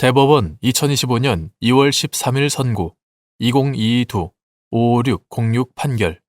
대법원 2025년 2월 13일 선고. 2022 55606 판결.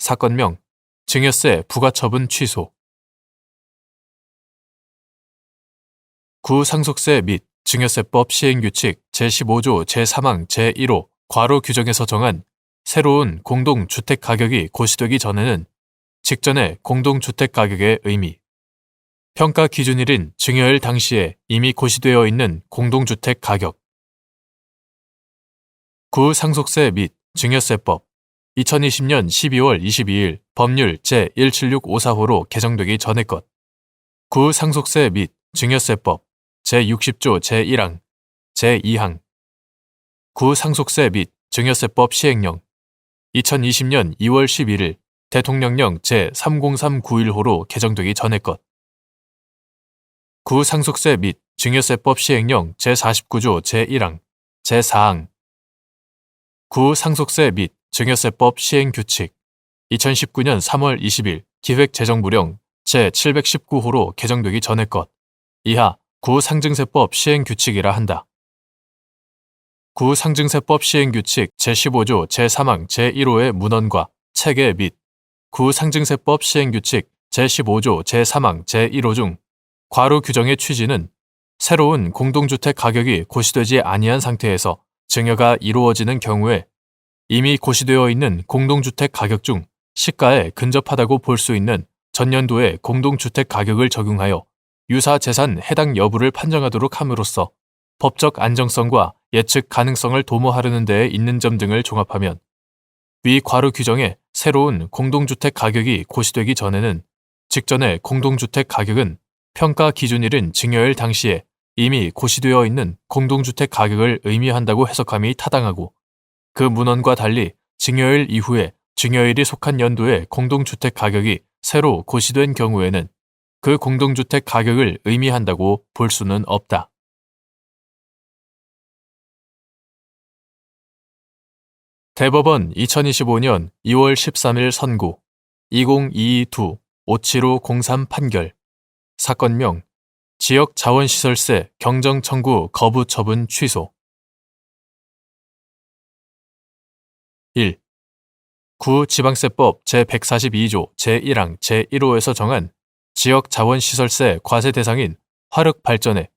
사건명 증여세 부가처분 취소. 구상속세 및 증여세법 시행규칙 제15조 제3항 제1호 과로 규정에서 정한 새로운 공동주택 가격이 고시되기 전에는 직전의 공동주택 가격의 의미, 평가 기준일인 증여일 당시에 이미 고시되어 있는 공동주택 가격, 구상속세 및 증여세법. 2020년 12월 22일 법률 제17654호로 개정되기 전의 것, 구상속세 및 증여세법. 제60조 제1항, 제2항, 구상속세 및 증여세법 시행령. 2020년 2월 11일 대통령령 제30391호로 개정되기 전의 것, 구상속세 및 증여세법 시행령 제49조 제1항, 제4항, 구상속세 및 증여세법 시행규칙. 2019년 3월 20일 기획재정부령 제719호로 개정되기 전의 것. 이하 구상증세법 시행규칙이라 한다. 구상증세법 시행규칙 제15조 제3항 제1호의 문헌과 체계 및 구상증세법 시행규칙 제15조 제3항 제1호 중 과로 규정의 취지는 새로운 공동주택 가격이 고시되지 아니한 상태에서 증여가 이루어지는 경우에 이미 고시되어 있는 공동주택 가격 중 시가에 근접하다고 볼 수 있는 전년도의 공동주택 가격을 적용하여 유사 재산 해당 여부를 판정하도록 함으로써 법적 안정성과 예측 가능성을 도모하려는 데에 있는 점 등을 종합하면 위 과로 규정의 새로운 공동주택 가격이 고시되기 전에는 직전의 공동주택 가격은 평가 기준일인 증여일 당시에 이미 고시되어 있는 공동주택 가격을 의미한다고 해석함이 타당하고 그 문헌과 달리 증여일 이후에 증여일이 속한 연도의 공동주택 가격이 새로 고시된 경우에는 그 공동주택 가격을 의미한다고 볼 수는 없다. 대법원 2025년 2월 13일 선고 2022 57503 판결 사건명 지역 자원시설세 경정 청구 거부 처분 취소 1. 구 지방세법 제142조 제1항 제1호에서 정한 지역 자원시설세 과세 대상인 화력발전에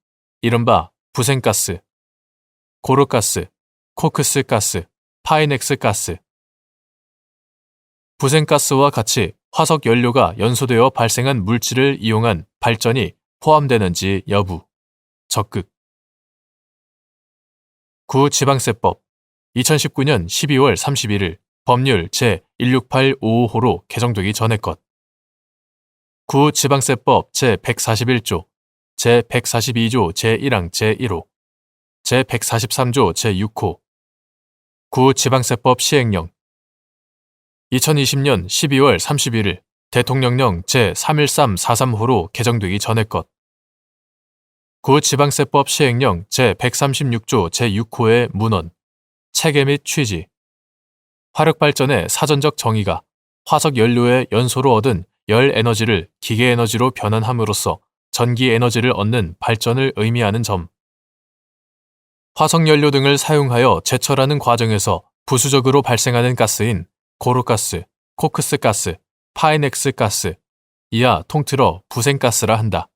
이른바 부생가스, 고르가스, 코크스가스, 파이넥스가스, 부생가스와 같이 화석 연료가 연소되어 발생한 물질을 이용한 발전이 포함되는지 여부, 적극. 구지방세법. 2019년 12월 31일 법률 제16855호로 개정되기 전의 것. 구지방세법 제141조, 제142조 제1항 제1호, 제143조 제6호, 구지방세법 시행령. 2020년 12월 31일 대통령령 제31343호로 개정되기 전의 것. 구지방세법 시행령 제136조 제6호의 문헌, 체계 및 취지. 화력발전의 사전적 정의가 화석 연료의 연소로 얻은 열 에너지를 기계 에너지로 변환함으로써 전기 에너지를 얻는 발전을 의미하는 점. 화석 연료 등을 사용하여 제철하는 과정에서 부수적으로 발생하는 가스인 고로가스, 코크스가스, 파이넥스 가스, 이하 통틀어 부생가스라 한다.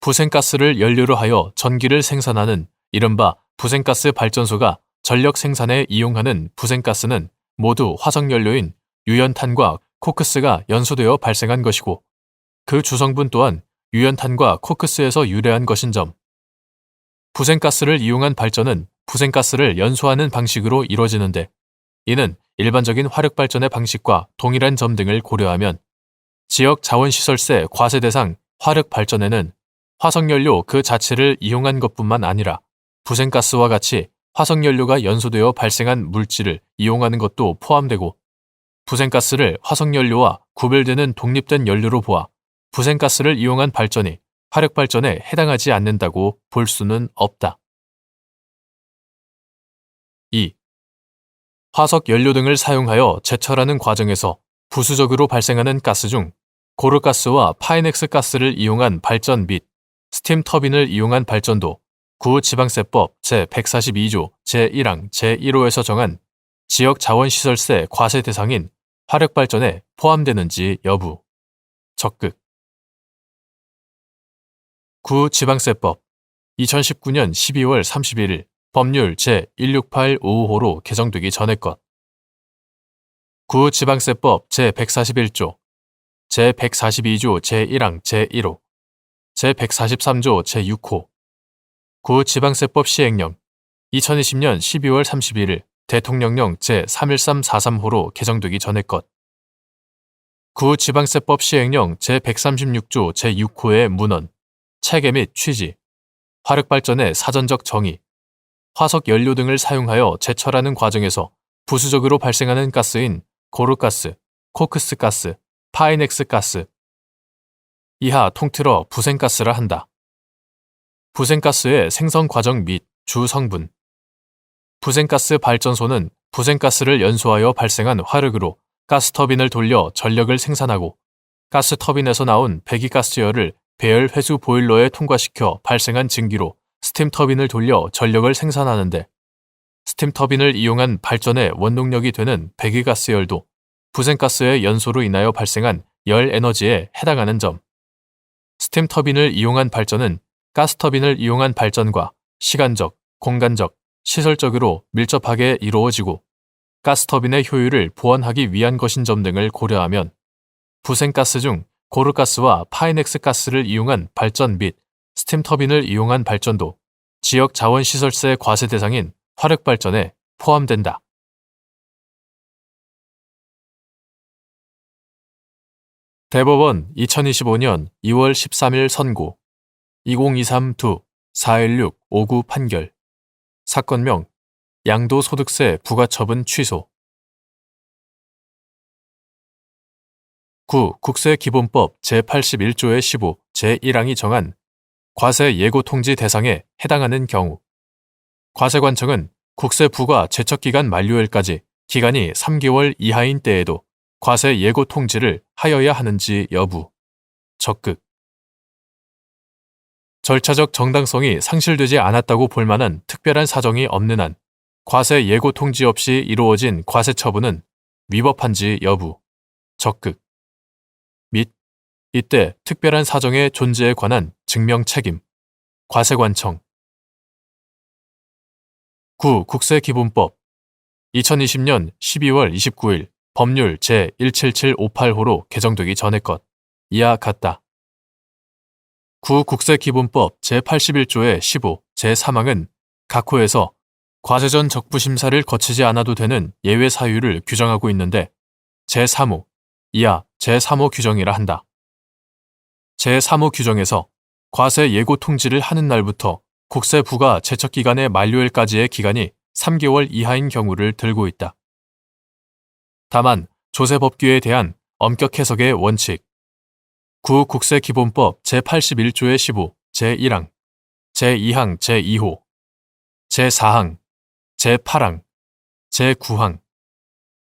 부생가스를 연료로 하여 전기를 생산하는 이른바 부생가스 발전소가 전력 생산에 이용하는 부생가스는 모두 화석연료인 유연탄과 코크스가 연소되어 발생한 것이고 그 주성분 또한 유연탄과 코크스에서 유래한 것인 점. 부생가스를 이용한 발전은 부생가스를 연소하는 방식으로 이루어지는데 이는 일반적인 화력 발전의 방식과 동일한 점 등을 고려하면 지역 자원시설세 과세 대상 화력 발전에는 화석연료 그 자체를 이용한 것뿐만 아니라 부생가스와 같이 화석연료가 연소되어 발생한 물질을 이용하는 것도 포함되고 부생가스를 화석연료와 구별되는 독립된 연료로 보아 부생가스를 이용한 발전이 화력발전에 해당하지 않는다고 볼 수는 없다. 2. 화석 연료 등을 사용하여 제철하는 과정에서 부수적으로 발생하는 가스 중 고르가스와 파이넥스 가스를 이용한 발전 및 스팀 터빈을 이용한 발전도 구지방세법 제142조 제1항 제1호에서 정한 지역 자원시설세 과세 대상인 화력발전에 포함되는지 여부. 적극. 구지방세법 2019년 12월 31일 법률 제16855호로 개정되기 전의 것. 구지방세법 제141조, 제142조 제1항 제1호, 제143조 제6호, 구지방세법 시행령 2020년 12월 31일 대통령령 제31343호로 개정되기 전의 것. 구지방세법 시행령 제136조 제6호의 문헌, 체계 및 취지, 화력발전의 사전적 정의, 화석 연료 등을 사용하여 제철하는 과정에서 부수적으로 발생하는 가스인 고르가스, 코크스 가스, 파이넥스 가스, 이하 통틀어 부생가스라 한다. 부생가스의 생성 과정 및 주 성분. 부생가스 발전소는 부생가스를 연소하여 발생한 화력으로 가스터빈을 돌려 전력을 생산하고 가스터빈에서 나온 배기가스열을 배열 회수 보일러에 통과시켜 발생한 증기로 스팀 터빈을 돌려 전력을 생산하는데 스팀 터빈을 이용한 발전의 원동력이 되는 배기가스 열도 부생가스의 연소로 인하여 발생한 열 에너지에 해당하는 점. 스팀 터빈을 이용한 발전은 가스 터빈을 이용한 발전과 시간적, 공간적, 시설적으로 밀접하게 이루어지고 가스 터빈의 효율을 보완하기 위한 것인 점 등을 고려하면 부생가스 중 고르가스와 파이넥스 가스를 이용한 발전 및 스팀 터빈을 이용한 발전도 지역 자원시설세 과세 대상인 화력발전에 포함된다. 대법원 2025년 2월 13일 선고 2023-2-416-59 판결 사건명 양도소득세 부과처분 취소 9. 국세기본법 제81조의 15 제1항이 정한 과세 예고 통지 대상에 해당하는 경우. 과세관청은 국세 부과 제척기간 만료일까지 기간이 3개월 이하인 때에도 과세 예고 통지를 하여야 하는지 여부. 적극. 절차적 정당성이 상실되지 않았다고 볼 만한 특별한 사정이 없는 한 과세 예고 통지 없이 이루어진 과세 처분은 위법한지 여부. 적극. 및 이때 특별한 사정의 존재에 관한 증명 책임 과세관청 9. 국세기본법 2020년 12월 29일 법률 제17758호로 개정되기 전의 것 이하 같다. 구 국세기본법 제81조의 15 제3항은 각 호에서 과세전 적부심사를 거치지 않아도 되는 예외 사유를 규정하고 있는데 제3호 이하 제3호 규정이라 한다. 제3호 규정에서 과세 예고 통지를 하는 날부터 국세 부가 제척 기간의 만료일까지의 기간이 3개월 이하인 경우를 들고 있다. 다만 조세 법규에 대한 엄격 해석의 원칙, 구 국세 기본법 제81조의 15, 제1항, 제2항 제2호, 제4항, 제8항, 제9항,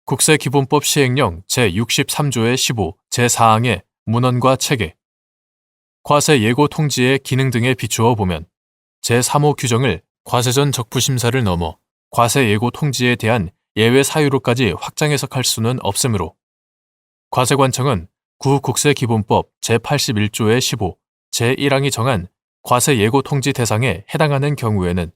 국세 기본법 시행령 제63조의 15, 제4항의 문헌과 체계, 과세 예고 통지의 기능 등에 비추어 보면 제3호 규정을 과세전 적부심사를 넘어 과세 예고 통지에 대한 예외 사유로까지 확장 해석할 수는 없으므로 과세관청은 구국세기본법 제81조의 15, 제1항이 정한 과세 예고 통지 대상에 해당하는 경우에는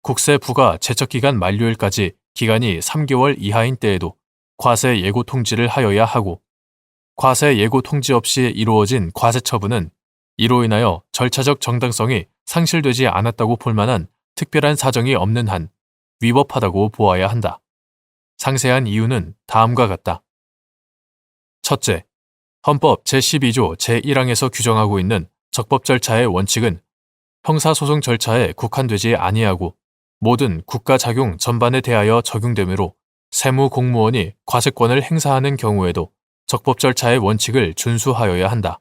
국세 부가 제척기간 만료일까지 기간이 3개월 이하인 때에도 과세 예고 통지를 하여야 하고 과세 예고 통지 없이 이루어진 과세 처분은 이로 인하여 절차적 정당성이 상실되지 않았다고 볼 만한 특별한 사정이 없는 한 위법하다고 보아야 한다. 상세한 이유는 다음과 같다. 첫째, 헌법 제12조 제1항에서 규정하고 있는 적법 절차의 원칙은 형사소송 절차에 국한되지 아니하고 모든 국가 작용 전반에 대하여 적용되므로 세무 공무원이 과세권을 행사하는 경우에도 적법 절차의 원칙을 준수하여야 한다.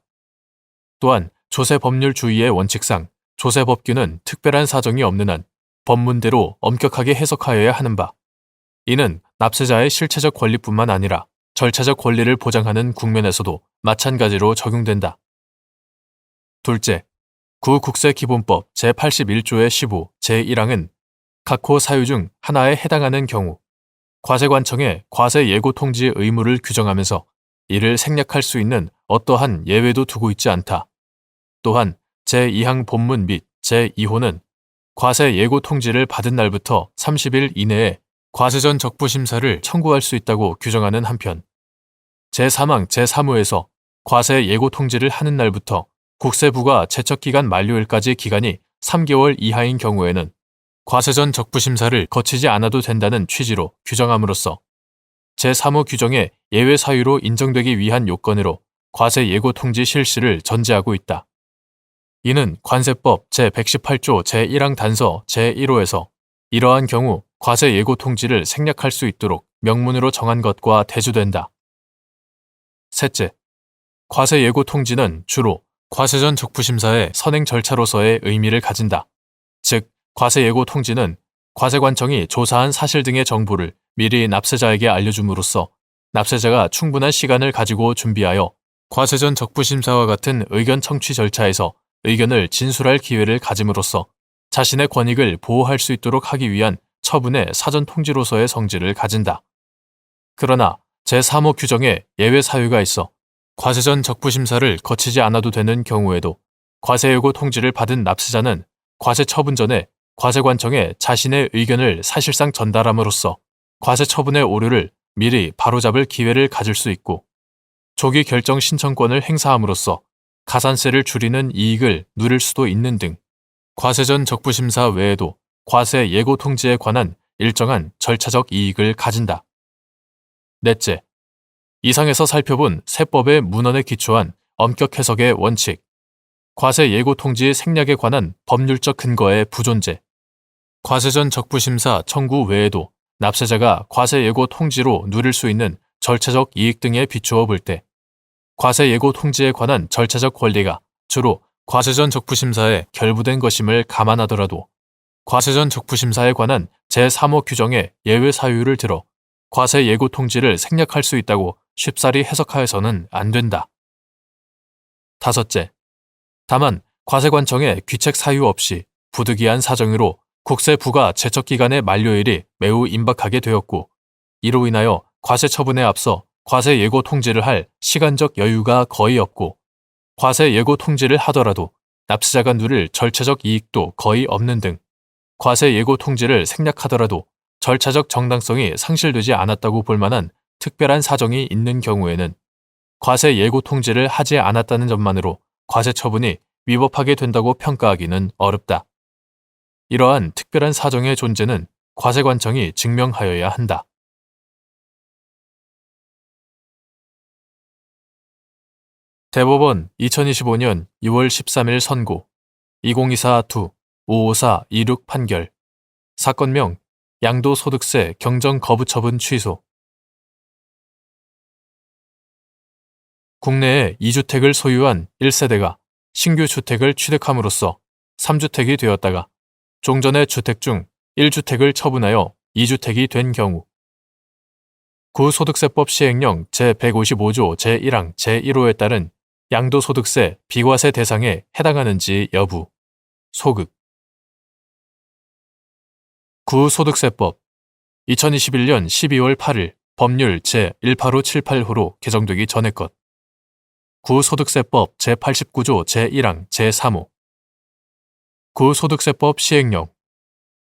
또한 조세법률주의의 원칙상 조세법규는 특별한 사정이 없는 한 법문대로 엄격하게 해석하여야 하는 바. 이는 납세자의 실체적 권리뿐만 아니라 절차적 권리를 보장하는 국면에서도 마찬가지로 적용된다. 둘째, 구국세기본법 제81조의 15, 제1항은 각호 사유 중 하나에 해당하는 경우 과세관청의 과세 예고 통지 의무를 규정하면서 이를 생략할 수 있는 어떠한 예외도 두고 있지 않다. 또한 제2항 본문 및 제2호는 과세 예고 통지를 받은 날부터 30일 이내에 과세전 적부 심사를 청구할 수 있다고 규정하는 한편 제3항 제3호에서 과세 예고 통지를 하는 날부터 국세부가 제척기간 만료일까지 기간이 3개월 이하인 경우에는 과세전 적부 심사를 거치지 않아도 된다는 취지로 규정함으로써 제3호 규정의 예외 사유로 인정되기 위한 요건으로 과세 예고 통지 실시를 전제하고 있다. 이는 관세법 제118조 제1항 단서 제1호에서 이러한 경우 과세 예고 통지를 생략할 수 있도록 명문으로 정한 것과 대조된다. 셋째, 과세 예고 통지는 주로 과세전 적부심사의 선행 절차로서의 의미를 가진다. 즉, 과세 예고 통지는 과세관청이 조사한 사실 등의 정보를 미리 납세자에게 알려줌으로써 납세자가 충분한 시간을 가지고 준비하여 과세전 적부심사와 같은 의견 청취 절차에서 의견을 진술할 기회를 가짐으로써 자신의 권익을 보호할 수 있도록 하기 위한 처분의 사전 통지로서의 성질을 가진다. 그러나 제3호 규정에 예외 사유가 있어 과세 전 적부심사를 거치지 않아도 되는 경우에도 과세예고 통지를 받은 납세자는 과세 처분 전에 과세관청에 자신의 의견을 사실상 전달함으로써 과세 처분의 오류를 미리 바로잡을 기회를 가질 수 있고 조기 결정 신청권을 행사함으로써 가산세를 줄이는 이익을 누릴 수도 있는 등 과세전 적부심사 외에도 과세 예고 통지에 관한 일정한 절차적 이익을 가진다. 넷째, 이상에서 살펴본 세법의 문헌에 기초한 엄격 해석의 원칙, 과세 예고 통지 생략에 관한 법률적 근거의 부존재, 과세전 적부심사 청구 외에도 납세자가 과세 예고 통지로 누릴 수 있는 절차적 이익 등에 비추어 볼 때 과세 예고 통지에 관한 절차적 권리가 주로 과세전 적부심사에 결부된 것임을 감안하더라도 과세전 적부심사에 관한 제3호 규정의 예외 사유를 들어 과세 예고 통지를 생략할 수 있다고 쉽사리 해석하여서는 안 된다. 다섯째, 다만 과세관청의 귀책 사유 없이 부득이한 사정으로 국세부가 제척 기간의 만료일이 매우 임박하게 되었고 이로 인하여 과세 처분에 앞서 과세 예고 통지를 할 시간적 여유가 거의 없고 과세 예고 통지를 하더라도 납세자가 누릴 절차적 이익도 거의 없는 등 과세 예고 통지를 생략하더라도 절차적 정당성이 상실되지 않았다고 볼 만한 특별한 사정이 있는 경우에는 과세 예고 통지를 하지 않았다는 점만으로 과세 처분이 위법하게 된다고 평가하기는 어렵다. 이러한 특별한 사정의 존재는 과세관청이 증명하여야 한다. 대법원 2025년 6월 13일 선고. 2024-2 554-26 판결. 사건명 양도소득세 경정 거부 처분 취소. 국내에 2주택을 소유한 1세대가 신규 주택을 취득함으로써 3주택이 되었다가 종전의 주택 중 1주택을 처분하여 2주택이 된 경우. 구소득세법 시행령 제155조 제1항 제1호에 따른 양도소득세 비과세 대상에 해당하는지 여부, 소극. 구소득세법 2021년 12월 8일 법률 제18578호로 개정되기 전의 것. 구소득세법 제89조 제1항 제3호. 구소득세법 시행령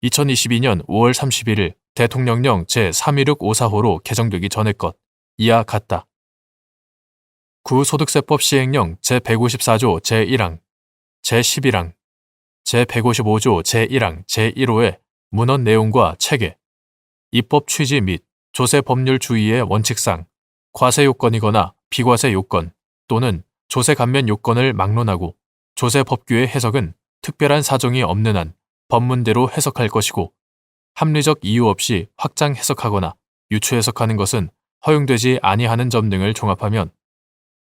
2022년 5월 31일 대통령령 제31654호로 개정되기 전의 것. 이와 같다. 구소득세법 시행령 제154조 제1항, 제11항, 제155조 제1항 제1호의 문헌 내용과 체계, 입법 취지 및 조세 법률 주의의 원칙상 과세 요건이거나 비과세 요건 또는 조세 감면 요건을 막론하고 조세 법규의 해석은 특별한 사정이 없는 한 법문대로 해석할 것이고 합리적 이유 없이 확장 해석하거나 유추 해석하는 것은 허용되지 아니하는 점 등을 종합하면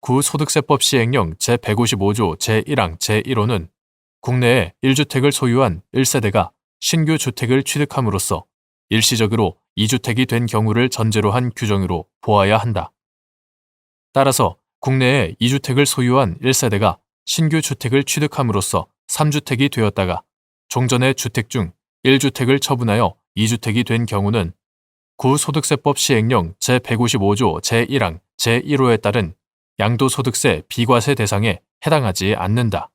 구소득세법 시행령 제155조 제1항 제1호는 국내에 1주택을 소유한 1세대가 신규 주택을 취득함으로써 일시적으로 2주택이 된 경우를 전제로 한 규정으로 보아야 한다. 따라서 국내에 2주택을 소유한 1세대가 신규 주택을 취득함으로써 3주택이 되었다가 종전의 주택 중 1주택을 처분하여 2주택이 된 경우는 구소득세법 시행령 제155조 제1항 제1호에 따른 양도소득세 비과세 대상에 해당하지 않는다.